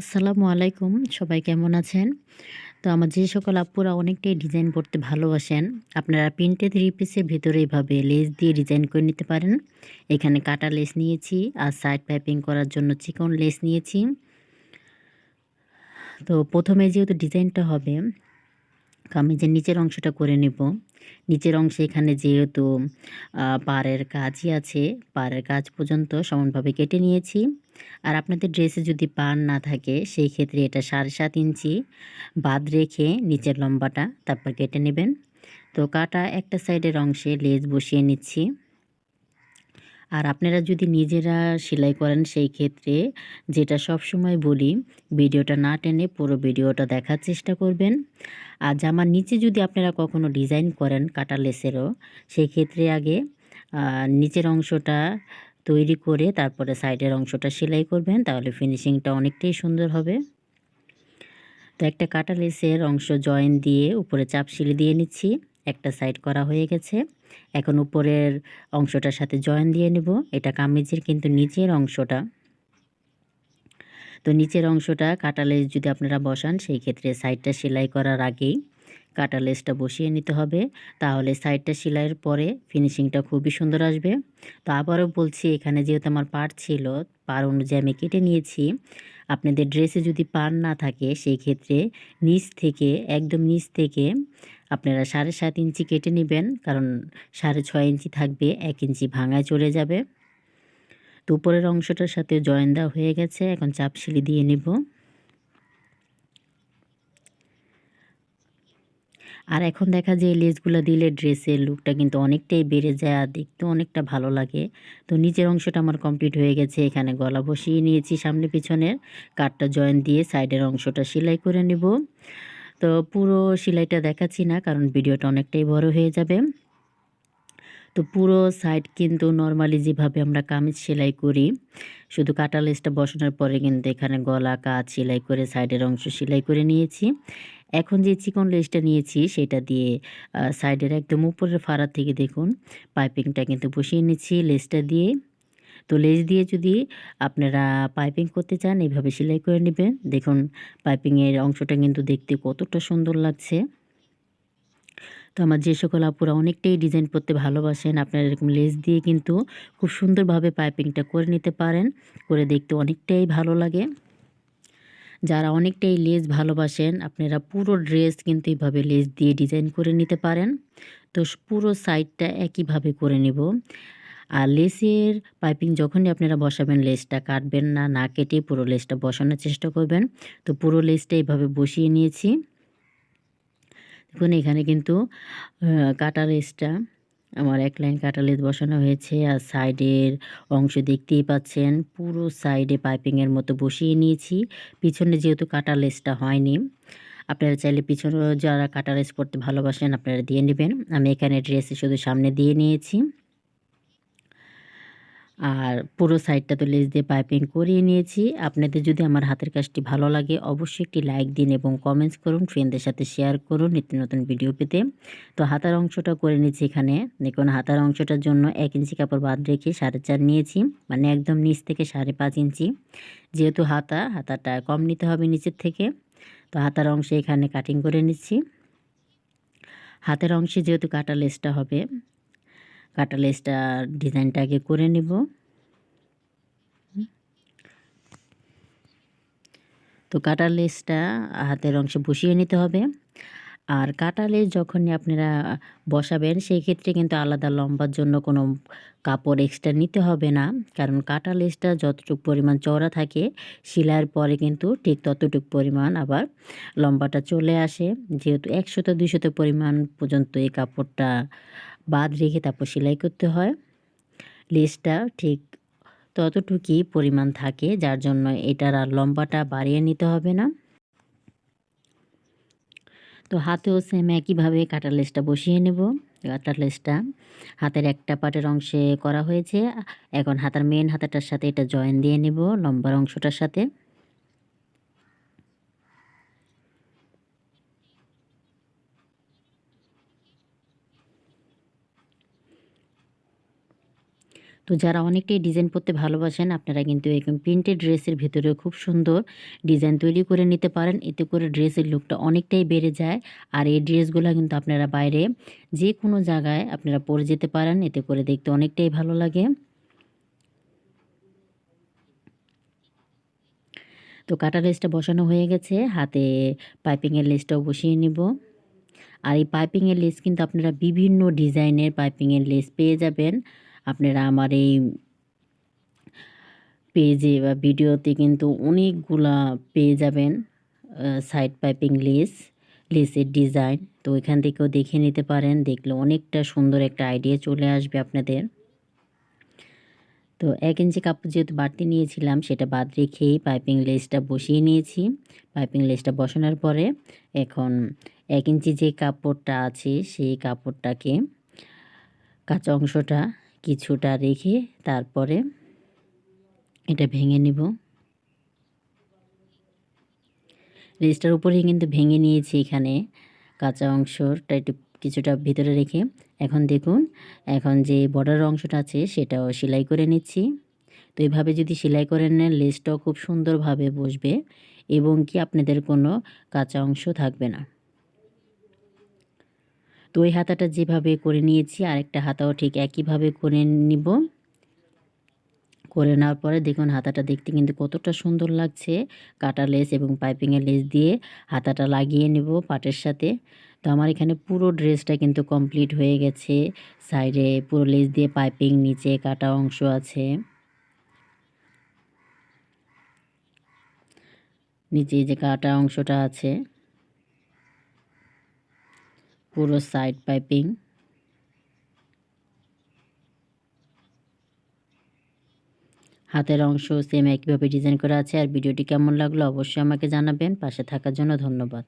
আসসালামু আলাইকুম, সবাই কেমন আছেন? তো আমার যে সকল আপুরা অনেকটাই ডিজাইন করতে ভালোবাসেন, আপনারা প্রিন্টে থ্রি পিসের ভিতরে এইভাবে লেস দিয়ে ডিজাইন করে নিতে পারেন। এখানে কাটা লেস নিয়েছি, আর সাইড পাইপিং করার জন্য চিকন লেস নিয়েছি। তো প্রথমে যেহেতু ডিজাইনটা হবে কামিজের নিচের অংশটা করে নেব। নিচের অংশে এখানে যেহেতু পাড়ের কাজই আছে, পাড়ের কাজ পর্যন্ত সমানভাবে কেটে নিয়েছি। আর আপনাদের ড্রেসে যদি পান না থাকে, সেই ক্ষেত্রে এটা সাড়ে সাত ইঞ্চি বাদ রেখে নিচের লম্বাটা তারপর কেটে নেবেন। তো কাটা একটা সাইডের অংশে লেজ বসিয়ে নিচ্ছি। আর আপনারা যদি নিজেরা সেলাই করেন সেই ক্ষেত্রে যেটা সব সময় বলি, ভিডিওটা না টেনে পুরো ভিডিওটা দেখার চেষ্টা করবেন। আর জামার নিচে যদি আপনারা কখনো ডিজাইন করেন কাটা লেসেরও সেই ক্ষেত্রে আগে নিচের অংশটা তৈরি করে তারপরে সাইডের অংশটা সেলাই করবেন, তাহলে ফিনিশিংটা অনেকটাই সুন্দর হবে। তো একটা কাটা লেসের অংশ জয়েন দিয়ে উপরে চাপ সিলি দিয়ে নিচ্ছি। একটা সাইড করা হয়ে গেছে। এখন উপরের অংশটার সাথে জয়েন দিয়ে নেব। এটা কামিজের কিন্তু নিচের অংশটা। তো নিচের অংশটা কাটা লেস যদি আপনারা বসান, সেই ক্ষেত্রে সাইডটা সেলাই করার আগেই কাটা লেসটা বসিয়ে নিতে হবে। তাহলে সাইডটা সেলাইয়ের পরে ফিনিশিংটা খুবই সুন্দর আসবে। তো আবারও বলছি, এখানে যেহেতু আমার পার ছিল পার অনুযায়ী আমি কেটে নিয়েছি। আপনাদের ড্রেসে যদি পার না থাকে, সেই ক্ষেত্রে নিচ থেকে, একদম নিচ থেকে আপনারা সাড়ে সাত ইঞ্চি কেটে নেবেন, কারণ সাড়ে ছয় ইঞ্চি থাকবে, এক ইঞ্চি ভাঙায় চলে যাবে। তো উপরের অংশটার সাথে জয়েন দেওয়া হয়ে গেছে, এখন চাপ সিলি দিয়ে নিব। আর এখন দেখা যায় লেসগুলো দিলে ড্রেসের লুকটা কিন্তু অনেকটাই বেড়ে যায় আর দেখতেও অনেকটা ভালো লাগে। তো নিচের অংশটা আমার কমপ্লিট হয়ে গেছে, এখানে গলা বসিয়ে নিয়েছি সামনে পিছনের। কাঠটা জয়েন দিয়ে সাইডের অংশটা সেলাই করে নেব। তো পুরো সেলাইটা দেখাচ্ছি না, কারণ ভিডিওটা অনেকটাই বড় হয়ে যাবে। তো পুরো সাইড কিন্তু নর্মালি যেভাবে আমরা কামিজ সেলাই করি, শুধু কাটা লেসটা বসানোর পরে কিন্তু এখানে গলা কাজ সেলাই করে সাইডের অংশ সেলাই করে নিয়েছি। এখন যে চিকন লেসটা নিয়েছি, সেটা দিয়ে সাইডের একদম উপরের ফাড়া থেকে দেখুন পাইপিংটা কিন্তু বসিয়ে নিচ্ছি লেসটা দিয়ে। তো লেজ দিয়ে যদি আপনারা পাইপিং করতে চান এইভাবে সেলাই করে নেবেন। দেখুন, পাইপিংয়ের অংশটা কিন্তু দেখতে কতটা সুন্দর লাগছে। তো আমার যে সকল আপুরা অনেকটাই ডিজাইন করতে ভালোবাসেন, আপনারা এরকম লেস দিয়ে কিন্তু খুব সুন্দরভাবে পাইপিংটা করে নিতে পারেন, করে দেখতে অনেকটাই ভালো লাগে। যারা অনেকটাই লেস ভালোবাসেন, আপনারা পুরো ড্রেস কিন্তু এইভাবে লেস দিয়ে ডিজাইন করে নিতে পারেন। তো পুরো সাইডটা একইভাবে করে নেব। আর লেসের পাইপিং যখনই আপনারা বসাবেন, লেসটা কাটবেন না না কেটে পুরো লেসটা বসানোর চেষ্টা করবেন। তো পুরো লেসটা এইভাবে বসিয়ে নিয়েছি। দেখুন, এখানে কিন্তু কাটা লেসটা, আমার এক লাইন কাটা লেস বসানো হয়েছে। আর সাইডের অংশ দেখতেই পাচ্ছেন, পুরো সাইডে পাইপিংয়ের মতো বসিয়ে নিয়েছি। পিছনে যেহেতু কাটা লেসটা হয়নি, আপনারা চাইলে পিছনে যারা কাটা লেস পরতে ভালোবাসেন, আপনারা দিয়ে নেবেন। আমি এখানে ড্রেসে শুধু সামনে দিয়ে নিয়েছি। আর পুরো সাইডটা তো লেজ দিয়ে পাইপিং করিয়ে নিয়েছি। আপনাদের যদি আমার হাতের কাজটি ভালো লাগে, অবশ্যই একটি লাইক দিন এবং কমেন্টস করুন ফ্রেন্ডদের সাথে শেয়ার করুন নিত্য নতুন ভিডিও পেতে। তো হাতার অংশটা করে নিচ্ছি এখানে। দেখুন, হাতার অংশটার জন্য এক ইঞ্চি কাপড় বাদ রেখে সাড়ে চার নিয়েছি মানে একদম নিচ থেকে সাড়ে পাঁচ ইঞ্চি যেহেতু হাতা, হাতাটা কম নিতে হবে নিচের থেকে। তো হাতার অংশে এখানে কাটিং করে নিচ্ছি। হাতের অংশে যেহেতু কাটা লেসটা হবে কাটা লেসটা ডিজাইনটা আগে করে নেব। তো কাটা লেসটা হাতের অংশে বসিয়ে নিতে হবে। আর কাটা লেস যখনই আপনারা বসাবেন, সেই ক্ষেত্রে কিন্তু আলাদা লম্বার জন্য কোনো কাপড় এক্সট্রা নিতে হবে না। কারণ কাটা লেসটা যতটুকু পরিমাণ চওড়া থাকে, সিলাইয়ের পরে কিন্তু ঠিক ততটুকু পরিমাণ আবার লম্বাটা চলে আসে। যেহেতু একশত দুইশত পরিমাণ পর্যন্ত এই কাপড়টা বাদ রেখে তারপর সেলাই করতে হয়। লেসটা ঠিক ততটুকুই পরিমাণ থাকে, যার জন্য এটার আর লম্বাটা বাড়িয়ে নিতে হবে না। তো হাতেও সেম একইভাবে কাটার লেসটা বসিয়ে নেব। কাটার লেসটা হাতের একটা পাটের অংশে করা হয়েছে। এখন হাতার মেন হাতাটার সাথে এটা জয়েন দিয়ে নেব, লম্বার অংশটার সাথে। তো যারা অনেকটাই ডিজাইন পরতে ভালোবাসেন, আপনারা কিন্তু এরকম প্রিন্টেড ড্রেসের ভেতরে খুব সুন্দর ডিজাইন তৈরি করে নিতে পারেন। এতে করে ড্রেসের লুকটা অনেকটাই বেড়ে যায়। আর এই ড্রেসগুলো কিন্তু আপনারা বাইরে যে কোনো জায়গায় আপনারা পরে যেতে পারেন। এতে করে দেখতে অনেকটাই ভালো লাগে। তো কাটা লেসটা বসানো হয়ে গেছে। হাতে পাইপিংয়ের লেসটাও বসিয়ে নিব। আর এই পাইপিংয়ের লেস কিন্তু আপনারা বিভিন্ন ডিজাইনের পাইপিংয়ের লেস পেয়ে যাবেন। আপনারা আমার এই পেজে বা ভিডিওতে কিন্তু অনেকগুলা পেয়ে যাবেন সাইড পাইপিং লেস লেসের ডিজাইন তো এখান থেকেও দেখে নিতে পারেন, দেখলে অনেকটা সুন্দর একটা আইডিয়া চলে আসবে আপনাদের। তো এক ইঞ্চি কাপড় যেহেতু বাড়তি নিয়েছিলাম, সেটা বাদ রেখেই পাইপিং লেসটা বসিয়ে নিয়েছি। পাইপিং লেসটা বসানোর পরে এখন এক ইঞ্চি যে কাপড়টা আছে, সেই কাপড়টাকে কাঁচা অংশটা কিছুটা রেখে তারপরে এটা ভেঙে নিব। লেসটার উপরেই কিন্তু ভেঙে নিয়েছি এখানে কাঁচা অংশটা একটু কিছুটা ভিতরে রেখে। এখন দেখুন, এখন যে বর্ডার অংশটা আছে সেটাও সেলাই করে নিচ্ছি। তো এইভাবে যদি সেলাই করে নেন, লেসটাও খুব সুন্দরভাবে বসবে এবং কি আপনাদের কোনো কাঁচা অংশ থাকবে না। তো ওই হাতাটা যেভাবে করে নিয়েছি, আরেকটা হাতাও ঠিক একইভাবে করে নিব। করে নেওয়ার পরে দেখুন হাতাটা দেখতে কিন্তু কতটা সুন্দর লাগছে। কাটা লেস এবং পাইপিংয়ের লেস দিয়ে হাতাটা লাগিয়ে নেব পাটের সাথে। তো আমার এখানে পুরো ড্রেসটা কিন্তু কমপ্লিট হয়ে গেছে। সাইডে পুরো লেস দিয়ে পাইপিং, নিচে কাটা অংশ আছে। নিচে যে কাটা অংশটা আছে। পুরো সাইড পাইপিং হাতের অংশ সেম একইভাবে ডিজাইন করা আছে, আর ভিডিওটি কেমন লাগল অবশ্যই আমাকে জানাবেন। পাশে থাকার জন্য ধন্যবাদ।